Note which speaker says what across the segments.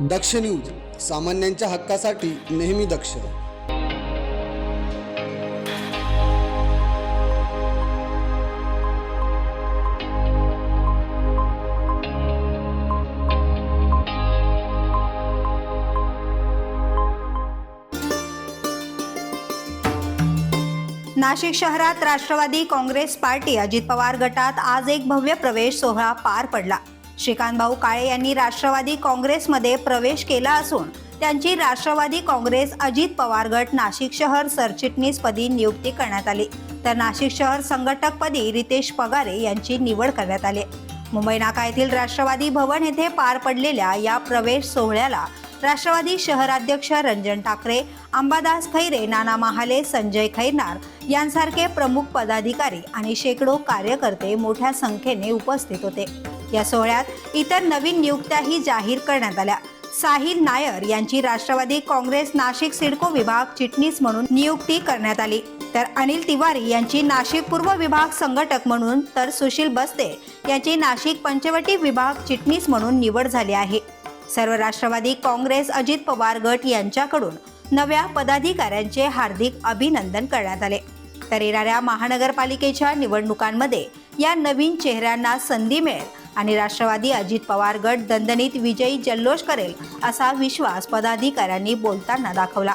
Speaker 1: दक्ष news सामान्यांच्या हक्कासाठी नेहमी दक्ष.
Speaker 2: नाशिक शहरात राष्ट्रवादी काँग्रेस पार्टी अजित पवार गटात आज एक भव्य प्रवेश सोहळा पार पडला. श्रीकांतभाऊ काळे यांनी राष्ट्रवादी काँग्रेसमध्ये प्रवेश केला असून त्यांची राष्ट्रवादी काँग्रेस अजित पवार गट नाशिक शहर सरचिटणीसपदी नियुक्ती करण्यात आली. तर नाशिक शहर संघटकपदी रितेश पगारे यांची निवड करण्यात आली. मुंबई नाका येथील राष्ट्रवादी भवन येथे पार पडलेल्या या प्रवेश सोहळ्याला राष्ट्रवादी शहराध्यक्ष रंजन ठाकरे अंबादास खैरे नाना महाले संजय खैरनार यांसारखे प्रमुख पदाधिकारी आणि शेकडो कार्यकर्ते मोठ्या संख्येने उपस्थित होते. या सोहळ्यात इतर नवीन नियुक्त्याही जाहीर करण्यात आल्या. साहिल नायर यांची राष्ट्रवादी काँग्रेस नाशिक सिडको विभाग चिटणीस म्हणून नियुक्ती करण्यात आली. तर अनिल तिवारी यांची नाशिक पूर्व विभाग संघटक म्हणून तर सुशील बस्ते यांची नाशिक पंचवटी विभाग चिटणीस म्हणून निवड झाली आहे. सर्व राष्ट्रवादी काँग्रेस अजित पवार गट यांच्याकडून नव्या पदाधिकाऱ्यांचे हार्दिक अभिनंदन करण्यात आले. तर येणाऱ्या महानगरपालिकेच्या निवडणुकांमध्ये या नवीन चेहऱ्यांना संधी मिळेल आणि राष्ट्रवादी अजित पवार गट दणदणीत विजयी जल्लोष करेल असा विश्वास पदाधिकाऱ्यांनी बोलताना दाखवला.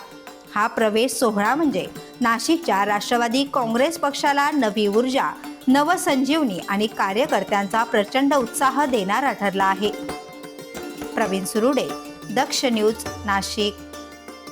Speaker 2: हा प्रवेश सोहळा म्हणजे नाशिकच्या राष्ट्रवादी काँग्रेस पक्षाला नवी ऊर्जा नवसंजीवनी आणि कार्यकर्त्यांचा प्रचंड उत्साह देणारा ठरला आहे. प्रवीण सुरुडे दक्ष न्यूज नाशिक.